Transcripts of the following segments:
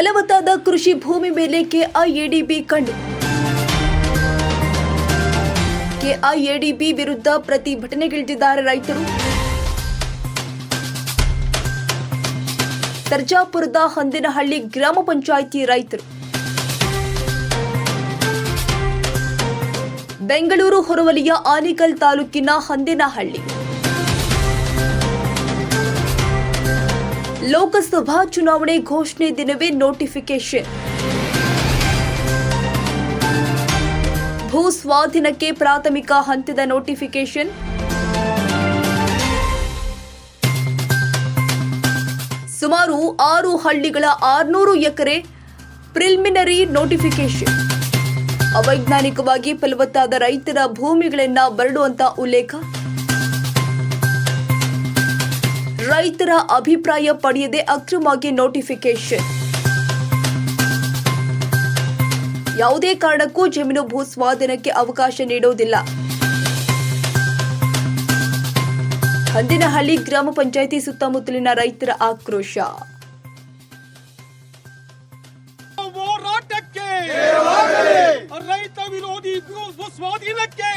ಫಲವತ್ತಾದ ಕೃಷಿ ಭೂಮಿ ಮೇಲೆ ಕೆಐಎಡಿಬಿ ಕಂಡು. ಕೆಐಎಡಿಬಿ ವಿರುದ್ಧ ಪ್ರತಿಭಟನೆಗಿಳಿದಿದ್ದಾರೆ ರೈತರು. ತರ್ಜಾಪುರದ ಹಂದಿನಹಳ್ಳಿ ಗ್ರಾಮ ಪಂಚಾಯಿತಿ ರೈತರು. ಬೆಂಗಳೂರು ಹೊರವಲಿಯ ಆನೇಕಲ್ ತಾಲೂಕಿನ ಹಂದಿನಹಳ್ಳಿ. ಲೋಕಸಭಾ ಚುನಾವಣೆ ಘೋಷಣೆ ದಿನವೇ ನೋಟಿಫಿಕೇಶನ್ ಭೂ ಸ್ವಾಧೀನಕ್ಕೆ ಪ್ರಾಥಮಿಕ ಹಂತದ ನೋಟಿಫಿಕೇಶನ್ ಸುಮಾರು ಆರು ಹಳ್ಳಿಗಳ ಆರ್ನೂರು ಎಕರೆ ಪ್ರಿಲಿಮಿನರಿ ನೋಟಿಫಿಕೇಶನ್ ಅವೈಜ್ಞಾನಿಕವಾಗಿ ಫಲವತ್ತಾದ ರೈತರ ಭೂಮಿಗಳನ್ನ ಬರಡುವಂತ ಉಲ್ಲೇಖ. ರೈತರ ಅಭಿಪ್ರಾಯ ಪಡೆಯದೆ ಅಕ್ರಮವಾಗಿ ನೋಟಿಫಿಕೇಶನ್ ಯಾವುದೇ ಕಾರಣಕ್ಕೂ ಜಮೀನು ಭೂ ಸ್ವಾಧೀನಕ್ಕೆ ಅವಕಾಶ ನೀಡುವುದಿಲ್ಲ. ಹಂದಿನಹಳ್ಳಿ ಗ್ರಾಮ ಪಂಚಾಯಿತಿ ಸುತ್ತಮುತ್ತಲಿನ ರೈತರ ಆಕ್ರೋಶ. ರೈತ ವಿರೋಧಿ ಭೂ ಸ್ವಾಧೀನಕ್ಕೆ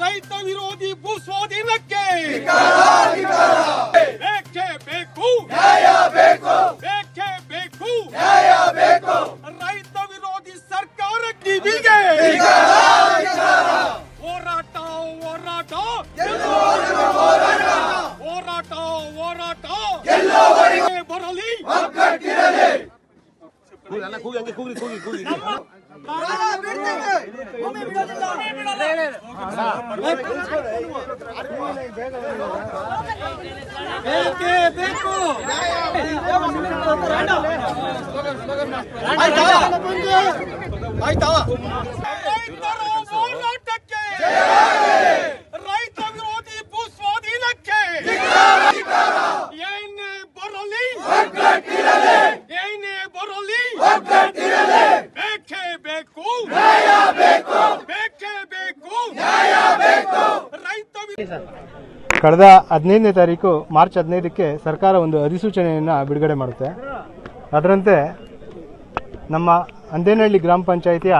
ರೈತ ವಿರೋಧಿ ಭೂ ಸ್ವಾಧೀನಕ್ಕೆ ಬೇಕೇ ಬೇಕು! ಬೇಕೇ! ಬೇಕು ರೈತ ವಿರೋಧಿ ಸರ್ಕಾರಕ್ಕೆ ಕಿವಿಗೆ! ಹೋರಾಟ ಹೋರಾಟ! ಹೋರಾಟ! ಹೋರಾಟ ಬರಲಿ! ಬೇಕೇ ಬೇಕು ರೈತರ ಹೋರಾಟಕ್ಕೆ ರೈತ ಕಳೆದ ಹದಿನೈದನೇ ತಾರೀಕು ಮಾರ್ಚ್ ಹದಿನೈದಕ್ಕೆ ಸರ್ಕಾರ ಒಂದು ಅಧಿಸೂಚನೆಯನ್ನು ಬಿಡುಗಡೆ ಮಾಡುತ್ತೆ. ಅದರಂತೆ ನಮ್ಮ ಅಂದೇನಹಳ್ಳಿ ಗ್ರಾಮ ಪಂಚಾಯಿತಿಯ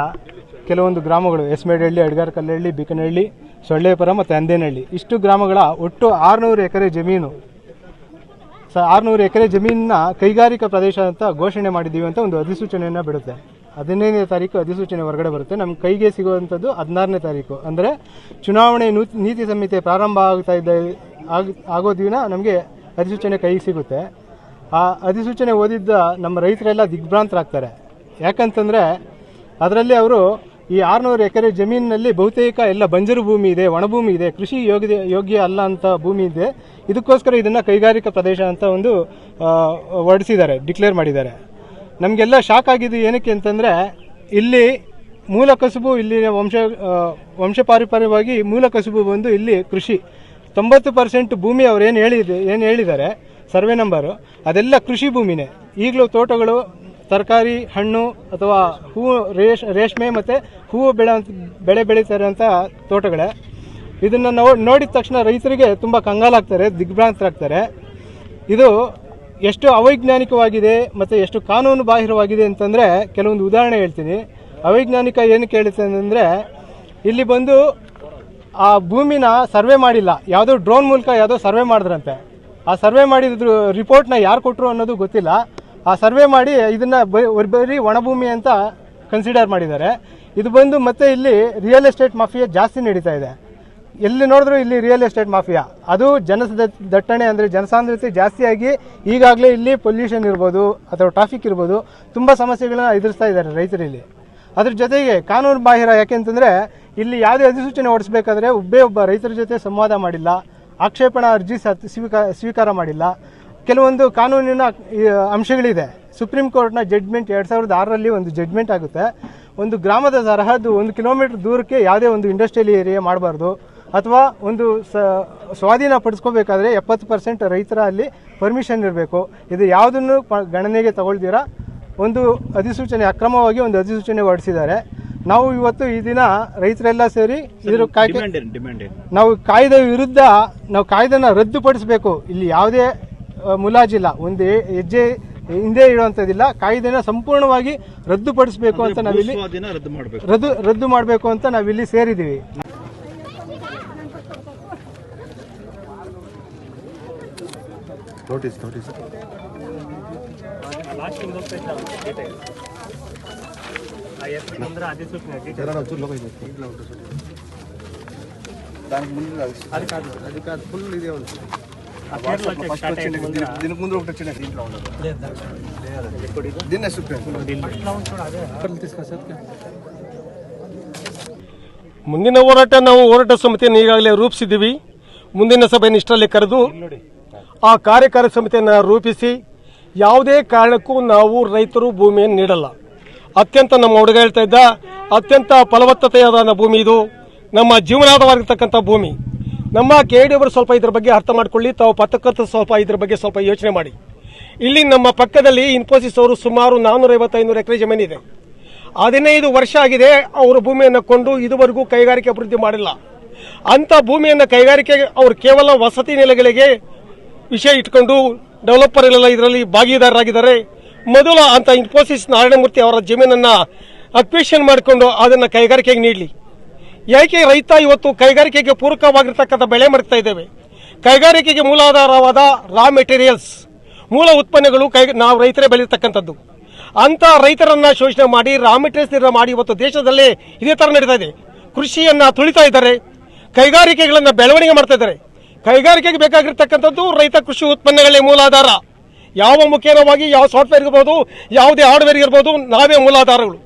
ಕೆಲವೊಂದು ಗ್ರಾಮಗಳು, ಎಸ್ಮೇಡಹಳ್ಳಿ ಅಡ್ಗಾರ ಕಲ್ಲಹಳ್ಳಿ ಬಿಕನಹಳ್ಳಿ, ಸೊಳ್ಳೆಪುರ ಮತ್ತು ಅಂದೇನಹಳ್ಳಿ, ಇಷ್ಟು ಗ್ರಾಮಗಳ ಒಟ್ಟು ಆರುನೂರು ಎಕರೆ ಜಮೀನು ಸ ಆರುನೂರು ಎಕರೆ ಜಮೀನನ್ನ ಕೈಗಾರಿಕಾ ಪ್ರದೇಶ ಅಂತ ಘೋಷಣೆ ಮಾಡಿದ್ದೀವಿ ಅಂತ ಒಂದು ಅಧಿಸೂಚನೆಯನ್ನು ಬಿಡುತ್ತೆ. ಹದಿನೈದನೇ ತಾರೀಕು ಅಧಿಸೂಚನೆ ಹೊರಗಡೆ ಬರುತ್ತೆ. ನಮ್ಮ ಕೈಗೆ ಸಿಗುವಂಥದ್ದು ಹದಿನಾರನೇ ತಾರೀಕು. ಅಂದರೆ ಚುನಾವಣೆ ನೀತಿ ಸಂಹಿತೆ ಪ್ರಾರಂಭ ಆಗ್ತಾ ಇದ್ದ ಆಗ, ಆಗೋ ದಿನ ನಮಗೆ ಅಧಿಸೂಚನೆ ಕೈಗೆ ಸಿಗುತ್ತೆ. ಆ ಅಧಿಸೂಚನೆ ಓದಿದ್ದ ನಮ್ಮ ರೈತರೆಲ್ಲ ದಿಗ್ಭ್ರಾಂತರಾಗ್ತಾರೆ. ಯಾಕಂತಂದರೆ ಅದರಲ್ಲಿ ಅವರು ಈ ಆರುನೂರು ಎಕರೆ ಜಮೀನಿನಲ್ಲಿ ಬಹುತೇಕ ಎಲ್ಲ ಬಂಜರು ಭೂಮಿ ಇದೆ, ಒಣಭೂಮಿ ಇದೆ, ಕೃಷಿ ಯೋಗ್ಯ ಯೋಗ್ಯ ಅಲ್ಲ ಅಂತ ಭೂಮಿ ಇದೆ. ಇದಕ್ಕೋಸ್ಕರ ಇದನ್ನು ಕೈಗಾರಿಕಾ ಪ್ರದೇಶ ಅಂತ ಒಂದು ಹೊರಡಿಸಿದ್ದಾರೆ ಡಿಕ್ಲೇರ್ ಮಾಡಿದ್ದಾರೆ. ನಮಗೆಲ್ಲ ಶಾಕ್ ಆಗಿದ್ದು ಏನಕ್ಕೆ ಅಂತಂದರೆ, ಇಲ್ಲಿ ಮೂಲ ಕಸುಬು ಇಲ್ಲಿ ವಂಶ ವಂಶ ವಂಶಪಾರಂಪರ್ಯವಾಗಿ ಮೂಲ ಕಸುಬು ಬಂದು ಇಲ್ಲಿ ಕೃಷಿ. ತೊಂಬತ್ತು ಪರ್ಸೆಂಟ್ ಭೂಮಿ ಅವ್ರು ಏನು ಹೇಳಿದೆ, ಏನು ಹೇಳಿದ್ದಾರೆ, ಸರ್ವೆ ನಂಬರು, ಅದೆಲ್ಲ ಕೃಷಿ ಭೂಮಿನೇ. ಈಗಲೂ ತೋಟಗಳು, ತರಕಾರಿ, ಹಣ್ಣು ಅಥವಾ ಹೂವು, ರೇಷ್, ರೇಷ್ಮೆ ಮತ್ತು ಹೂವು ಬೆಳೆ ಬೆಳೆ ಬೆಳೀತಾರೆ ಅಂತ ತೋಟಗಳೇ. ಇದನ್ನು ನೋಡಿದ ತಕ್ಷಣ ರೈತರಿಗೆ ತುಂಬ ಕಂಗಾಲಾಗ್ತಾರೆ, ದಿಗ್ಭ್ರಾಂತರಾಗ್ತಾರೆ. ಇದು ಎಷ್ಟು ಅವೈಜ್ಞಾನಿಕವಾಗಿದೆ ಮತ್ತು ಎಷ್ಟು ಕಾನೂನು ಬಾಹಿರವಾಗಿದೆ ಅಂತಂದರೆ ಕೆಲವೊಂದು ಉದಾಹರಣೆ ಹೇಳ್ತೀನಿ. ಅವೈಜ್ಞಾನಿಕ ಏನಕ್ಕೆ ಹೇಳುತ್ತೆ ಅಂತಂದರೆ ಇಲ್ಲಿ ಬಂದು ಆ ಭೂಮಿನ ಸರ್ವೆ ಮಾಡಿಲ್ಲ. ಯಾವುದೋ ಡ್ರೋನ್ ಮೂಲಕ ಯಾವುದೋ ಸರ್ವೆ ಮಾಡಿದ್ರಂತೆ. ಆ ಸರ್ವೆ ಮಾಡಿದ್ರು ರಿಪೋರ್ಟ್ನ ಯಾರು ಕೊಟ್ಟರು ಅನ್ನೋದು ಗೊತ್ತಿಲ್ಲ. ಆ ಸರ್ವೆ ಮಾಡಿ ಇದನ್ನು ಬರೀ ಒಣಭೂಮಿ ಅಂತ ಕನ್ಸಿಡರ್ ಮಾಡಿದ್ದಾರೆ. ಇದು ಬಂದು ಮತ್ತೆ ಇಲ್ಲಿ ರಿಯಲ್ ಎಸ್ಟೇಟ್ ಮಾಫಿಯಾ ಜಾಸ್ತಿ ನಡೀತಾ ಇದೆ. ಎಲ್ಲಿ ನೋಡಿದ್ರು ಇಲ್ಲಿ ರಿಯಲ್ ಎಸ್ಟೇಟ್ ಮಾಫಿಯಾ ಅದು ಜನ ದಟ್ಟಣೆ ಅಂದರೆ ಜನಸಾಂದ್ರತೆ ಜಾಸ್ತಿಯಾಗಿ ಈಗಾಗಲೇ ಇಲ್ಲಿ ಪೊಲ್ಯೂಷನ್ ಇರ್ಬೋದು ಅಥವಾ ಟ್ರಾಫಿಕ್ ಇರ್ಬೋದು ತುಂಬ ಸಮಸ್ಯೆಗಳನ್ನ ಎದುರಿಸ್ತಾ ಇದ್ದಾರೆ ರೈತರಲ್ಲಿ. ಅದ್ರ ಜೊತೆಗೆ ಕಾನೂನು ಬಾಹಿರ ಯಾಕೆಂತಂದರೆ ಇಲ್ಲಿ ಯಾವುದೇ ಅಧಿಸೂಚನೆ ಹೊಡಿಸ್ಬೇಕಾದ್ರೆ ಒಬ್ಬೇ ಒಬ್ಬ ರೈತರ ಜೊತೆ ಸಂವಾದ ಮಾಡಿಲ್ಲ, ಆಕ್ಷೇಪಣಾ ಅರ್ಜಿ ಸ್ವೀಕಾರ ಸ್ವೀಕಾರ ಮಾಡಿಲ್ಲ. ಕೆಲವೊಂದು ಕಾನೂನಿನ ಅಂಶಗಳಿದೆ. ಸುಪ್ರೀಂ ಕೋರ್ಟ್ನ ಜಡ್ಜ್ಮೆಂಟ್ ಎರಡು ಸಾವಿರದ ಆರರಲ್ಲಿ ಒಂದು ಜಡ್ಜ್ಮೆಂಟ್ ಆಗುತ್ತೆ. ಒಂದು ಗ್ರಾಮದ ಸರಹದ್ದು ಒಂದು ಕಿಲೋಮೀಟರ್ ದೂರಕ್ಕೆ ಯಾವುದೇ ಒಂದು ಇಂಡಸ್ಟ್ರಿಯಲ್ ಏರಿಯಾ ಮಾಡಬಾರ್ದು. ಅಥವಾ ಒಂದು ಸ ಸ್ವಾಧೀನ ಪಡಿಸ್ಕೋಬೇಕಾದ್ರೆ ಎಪ್ಪತ್ತು ಪರ್ಸೆಂಟ್ ರೈತರ ಅಲ್ಲಿ ಪರ್ಮಿಷನ್ ಇರಬೇಕು. ಇದು ಯಾವುದನ್ನು ಪ- ಗಣನೆಗೆ ತಗೊಳ್ದಿರ ಒಂದು ಅಧಿಸೂಚನೆ ಅಕ್ರಮವಾಗಿ ಒಂದು ಅಧಿಸೂಚನೆ ಹೊರಡಿಸಿದ್ದಾರೆ. ನಾವು ಇವತ್ತು ಈ ದಿನ ರೈತರೆಲ್ಲ ಸೇರಿ ಇದ್ರ ಕಾಯ್ದೆ ನಾವು ಕಾಯ್ದೆ ವಿರುದ್ಧ ನಾವು ಕಾಯ್ದೆನ ರದ್ದುಪಡಿಸಬೇಕು. ಇಲ್ಲಿ ಯಾವುದೇ ಮುಲಾಜಿಲ್ಲ. ಒಂದು ಹೆಜ್ಜೆ ಹಿಂದೆ ಇಡುವಂಥದ್ದಿಲ್ಲ ಕಾಯ್ದೆನ ಸಂಪೂರ್ಣವಾಗಿ ರದ್ದುಪಡಿಸಬೇಕು ಅಂತ ನಾವಿಲ್ಲಿ ಸ್ವಾಧೀನ ರದ್ದು ಮಾಡಬೇಕು. ರದ್ದು ರದ್ದು ಮಾಡಬೇಕು ಅಂತ ನಾವಿಲ್ಲಿ ಸೇರಿದ್ದೀವಿ. ನೋಟಿಸ್ ನೋಟಿಸ್ ಒಂಚೂರು ಲೋಕ ಇದೆ దానికి ముందు అది కాదు అది కాదు ఫుల్ ఇదే ఉంది ఫస్ట్ వచ్చింది దీనికి- దీనికి ముందు ఒకటి వచ్చింది దీంట్లో ఉండదు దీన్ని ಮುಂದಿನ ಹೋರಾಟ ನಾವು ಹೋರಾಟ ಸಮಿತಿಯನ್ನು ಈಗಾಗಲೇ ರೂಪಿಸಿದ್ದೀವಿ ಮುಂದಿನ ಸಭೆಯನ್ನು ಇಷ್ಟರಲ್ಲಿ ಕರೆದು ಆ ಕಾರ್ಯಕಾರಿ ಸಮಿತಿಯನ್ನು ರೂಪಿಸಿ ಯಾವುದೇ ಕಾರಣಕ್ಕೂ ನಾವು ರೈತರು ಭೂಮಿಯನ್ನು ನೀಡಲ್ಲ. ಅತ್ಯಂತ ನಮ್ಮ ಹುಡುಗ ಹೇಳ್ತಾ ಇದ್ದ, ಅತ್ಯಂತ ಫಲವತ್ತತೆಯಾದ ಭೂಮಿ ಇದು. ನಮ್ಮ ಜೀವನಾಧಾರವಾಗಿರ್ತಕ್ಕಂಥ ಭೂಮಿ. ನಮ್ಮ ಕೆ ಡಿ ಅವರು ಸ್ವಲ್ಪ ಇದ್ರ ಬಗ್ಗೆ ಅರ್ಥ ಮಾಡಿಕೊಳ್ಳಿ, ತಾವು ಪತ್ರಕರ್ತರು ಸ್ವಲ್ಪ ಇದ್ರ ಬಗ್ಗೆ ಸ್ವಲ್ಪ ಯೋಚನೆ ಮಾಡಿ. ಇಲ್ಲಿ ನಮ್ಮ ಪಕ್ಕದಲ್ಲಿ ಇನ್ಫೋಸಿಸ್ ಅವರು ಸುಮಾರು ನಾನ್ನೂರೈವತ್ತು ಐನೂರು ಎಕರೆ ಜಮೀನಿದೆ ಹದಿನೈದು ವರ್ಷ ಆಗಿದೆ ಅವರು ಭೂಮಿಯನ್ನು ಕೊಂಡು ಇದುವರೆಗೂ ಕೈಗಾರಿಕೆ ಅಭಿವೃದ್ಧಿ ಮಾಡಿಲ್ಲ. ಅಂತ ಭೂಮಿಯನ್ನು ಕೈಗಾರಿಕೆ ಅವರು ಕೇವಲ ವಸತಿ ನೆಲೆಗಳಿಗೆ ವಿಷಯ ಇಟ್ಕೊಂಡು ಡೆವಲಪರ್ ಎಲ್ಲ ಇದರಲ್ಲಿ ಭಾಗಿದಾರರಾಗಿದ್ದಾರೆ. ಮೊದಲು ಅಂತ ಇನ್ಫೋಸಿಸ್ ನಾರಾಯಣಮೂರ್ತಿ ಅವರ ಜಮೀನನ್ನು ಅಕ್ವಿಷನ್ ಮಾಡಿಕೊಂಡು ಅದನ್ನು ಕೈಗಾರಿಕೆಗೆ ನೀಡಲಿ. ಯಾಕೆ ರೈತ ಇವತ್ತು ಕೈಗಾರಿಕೆಗೆ ಪೂರಕವಾಗಿರ್ತಕ್ಕಂಥ ಬೆಳೆ ಮಾಡ್ತಾ ಇದ್ದೇವೆ? ಕೈಗಾರಿಕೆಗೆ ಮೂಲಾಧಾರವಾದ ರಾ ಮೆಟೀರಿಯಲ್ಸ್ ಮೂಲ ಉತ್ಪನ್ನಗಳು ಕೈ, ನಾವು ರೈತರೇ ಬೆಳೆಯತಕ್ಕಂಥದ್ದು. ಅಂತ ರೈತರನ್ನ ಶೋಷಣೆ ಮಾಡಿ ರಾ ಮೆಟೀರಿಯಲ್ಸ್ ಮಾಡಿ ಇವತ್ತು ದೇಶದಲ್ಲೇ ಇದೇ ಥರ ನಡೀತಾ ಇದೆ. ಕೃಷಿಯನ್ನು ತುಳಿತಾ ಇದ್ದಾರೆ. ಕೈಗಾರಿಕೆಗಳನ್ನು ಬೆಳವಣಿಗೆ ಮಾಡ್ತಾ ಇದ್ದಾರೆ. ಕೈಗಾರಿಕೆಗೆ ಬೇಕಾಗಿರ್ತಕ್ಕಂಥದ್ದು ರೈತ ಕೃಷಿ ಉತ್ಪನ್ನಗಳೇ ಮೂಲಾಧಾರ. ಯಾವ ಮುಖೇನವಾಗಿ ಯಾವ ಸಾಫ್ಟ್ವೇರ್ ಇರ್ಬೋದು, ಯಾವುದೇ ಹಾರ್ಡ್ವೇರ್ ಇರ್ಬೋದು, ನಾವೇ ಮೂಲಾಧಾರಗಳು.